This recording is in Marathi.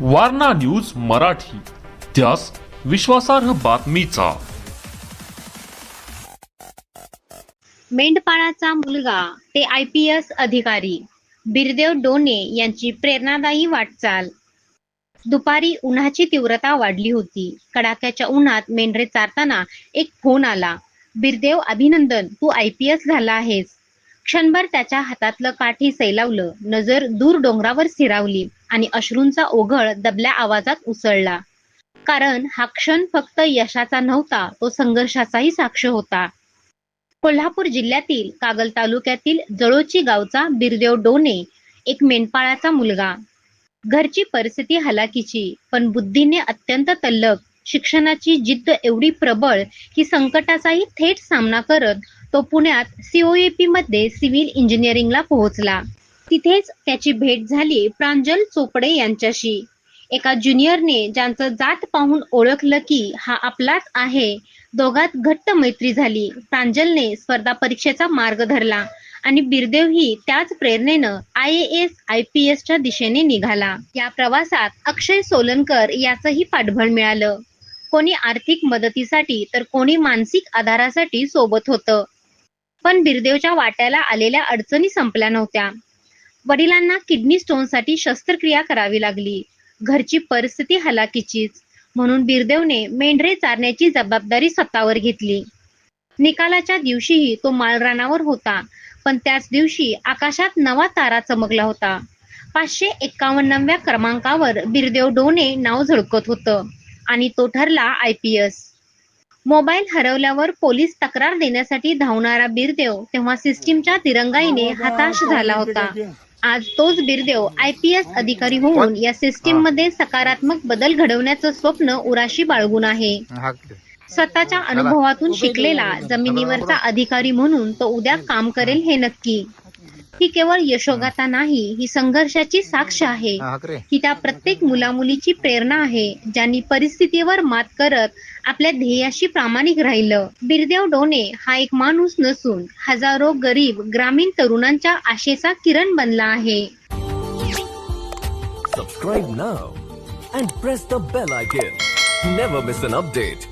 वारणा न्यूज मराठी. त्यास विश्वासार्ह बातमीचा. मेंढपाळाचा मुलगा ते आय पी एस अधिकारी बिरदेव डोने यांची प्रेरणादायी वाटचाल. दुपारी उन्हाची तीव्रता वाढली होती. कडाक्याच्या उन्हात मेंढरे चारताना एक फोन आला. बिरदेव अभिनंदन तू आय पी एस झाला आहेस. क्षणभर त्याच्या हातातलं काठी सैलावलं. नजर दूर डोंगरावर स्थिरावली आणि अश्रूंचा ओघळ दबल्या आवाजात उसळला. कारण हा क्षण फक्त यशाचा नव्हता तो संघर्षाचाही साक्ष होता. कोल्हापूर जिल्ह्यातील कागल तालुक्यातील जळोची गावचा बिरदेव डोने एक मेंढपाळाचा मुलगा. घरची परिस्थिती हलाकीची पण बुद्धीने अत्यंत तल्लक शिक्षणाची जिद्द एवढी प्रबळ की संकटाचाही थेट सामना करत तो पुण्यात सीओएपी मध्ये सिव्हिल इंजिनिअरिंगला पोहोचला. तिथेच त्याची भेट झाली प्रांजल चोपडे यांच्याशी. एका ज्युनियरने ज्यांचं जात पाहून ओळखलं की हा आपलाच आहे दोघात घट्ट मैत्री झाली. प्रांजलने स्पर्धा परीक्षेचा मार्ग धरला आणि बिरदेव ही त्याच प्रेरणेनं I A S I P एसच्या दिशेने निघाला. या प्रवासात अक्षय सोलनकर याचंही पाठबळ मिळालं. कोणी आर्थिक मदतीसाठी तर कोणी मानसिक आधारासाठी सोबत होतं. पण बिरदेवच्या वाट्याला आलेल्या अडचणी संपल्या नव्हत्या. वडिलांना किडनी स्टोनसाठी शस्त्रक्रिया करावी लागली. घरची परिस्थिती हलाकीचीच म्हणून बिरदेवने मेंढरे चारण्याची जबाबदारी स्वतःवर घेतली. निकालाच्या दिवशीही तो माळरानावर होता पण त्याच दिवशी आकाशात नवा तारा चमकला होता. पाचशे एक्कावन्नाव्या क्रमांकावर बिरदेव डोने नाव झळकत होतं आणि तो ठरला आय पी एस. मोबाईल हरवल्यावर पोलीस तक्रार देण्यासाठी धावणारा बिरदेव तेव्हा सिस्टीमच्या दिरंगाईने हताश झाला होता. आज तोच बिरदेव आय पी एस अधिकारी होऊन या सिस्टीममध्ये सकारात्मक बदल घडवण्याचं स्वप्न उराशी बाळगून आहे. स्वतःच्या अनुभवातून शिकलेला जमिनीवरचा अधिकारी म्हणून तो उद्या काम करेल हे नक्की. ही केवळ यशोगाथा नाही ही संघर्षाची साक्ष आहे ही त्या प्रत्येक मुलामुलीची प्रेरणा आहे ज्यांनी परिस्थितीवर मात करत आपल्या ध्येयाशी प्रामाणिक राहिलं बिरदेव डोने हा एक माणूस नसून हजारो गरीब ग्रामीण तरुणांच्या आशेचा किरण बनला आहे Subscribe now and press the bell icon. Never miss an update.